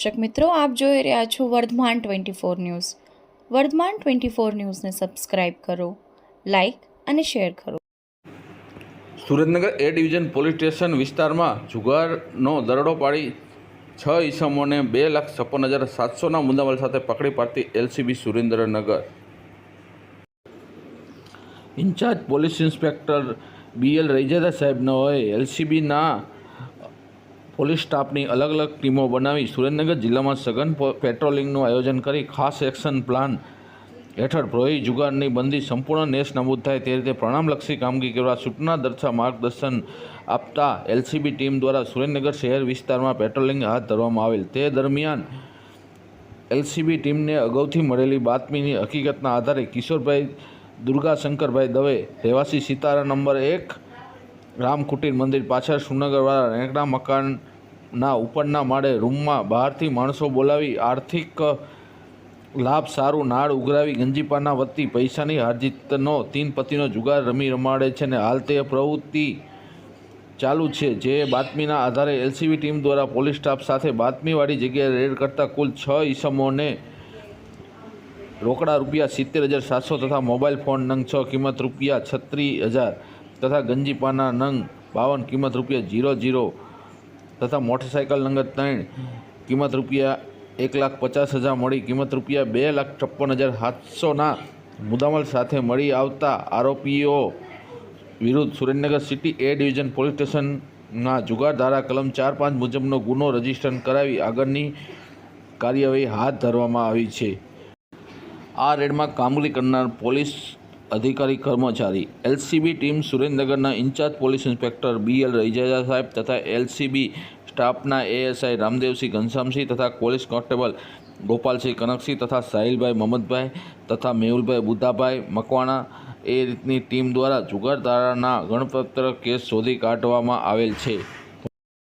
દર્શક મિત્રો, આપ જોઈ રહ્યા છો Vardhman twenty four news. Vardhman twenty four ન્યૂઝને સબસ્ક્રાઇબ કરો, લાઇક અને શેર કરો. Surendranagar A division police station વિસ્તારમાં જુગારનો દરોડો પાડી છ ઈસમોને બે લાખ છપ્પન હજાર સાતસોના મુદ્દામાલ સાથે પકડી પાડતી LCB Surendranagar. In charge police inspector B L Raijada હોય એલસીબીના પોલીસ સ્ટાફની અલગ અલગ ટીમો બનાવી સુરેન્દ્રનગર જિલ્લામાં સઘન પેટ્રોલિંગનું આયોજન કરી ખાસ એક્શન પ્લાન હેઠળ પ્રોહી જુગારની બંદી સંપૂર્ણ નેશ નમૂદ થાય તે રીતે પ્રણામલક્ષી કામગીરી કરવા સૂચના દર્શા માર્ગદર્શન આપતા એલસીબી ટીમ દ્વારા સુરેન્દ્રનગર શહેર વિસ્તારમાં પેટ્રોલિંગ હાથ ધરવામાં આવેલ. તે દરમિયાન એલસીબી ટીમને અગાઉથી મળેલી બાતમીની હકીકતના આધારે કિશોરભાઈ દુર્ગાશંકરભાઈ દવે, રહેવાસી સિતારા નંબર એક રામ કુટીર મંદિર પાછળ સુનગરવાળા રેંકડા મકાનના ઉપરના માળે રૂમમાં બહારથી માણસો બોલાવી આર્થિક લાભ સારું નાળ ઉઘરાવી ગંજીપાના વતી પૈસાની હારજીતનો તીન પતિનો જુગાર રમી રમાડે છે ને હાલ તે પ્રવૃત્તિ ચાલુ છે. જે બાતમીના આધારે એલસીબી ટીમ દ્વારા પોલીસ સ્ટાફ સાથે બાતમીવાળી જગ્યાએ રેડ કરતા કુલ છ ઈસમોને રોકડા રૂપિયા સિત્તેર હજાર સાતસો તથા મોબાઈલ ફોન નંગ છ કિંમત રૂપિયા છત્રીસ હજાર તથા ગંજીપાના નંગ બાવન કિંમત રૂપિયા જીરો જીરો તથા મોટરસાઇકલ નંબર ત્રણ, કિંમત રૂપિયા એક લાખ પચાસ હજાર મળી. કિંમત રૂપિયા બે લાખ છપ્પન હજાર સાતસોના મુદ્દામાલ સાથે મળી આવતા આરોપીઓ વિરુદ્ધ Surendranagar city A division police સ્ટેશનના જુગાર ધારા કલમ ચાર પાંચ મુજબનો ગુનો રજિસ્ટર કરાવી આગળની કાર્યવાહી હાથ ધરવામાં આવી છે. આ રેડમાં કામગીરી કરનાર પોલીસ અધિકારી કર્મચારી. એલસીબી ટીમ સુરેન્દ્રનગરના in charge police inspector B L Raijada સાહેબ તથા એલસીબી સ્ટાફના એએસઆઈ રામદેવસિંહ ઘનશ્યામસિંહ તથા પોલીસ કોન્સ્ટેબલ ગોપાલસિંહ કનકસિંહ તથા સાહિલભાઈ મહમદભાઈ તથા મેહુલભાઈ બુદ્ધાભાઈ મકવાણા એ રીતની ટીમ દ્વારા જુગારધારાના ગણપત્ર કેસ શોધી કાઢવામાં આવેલ છે.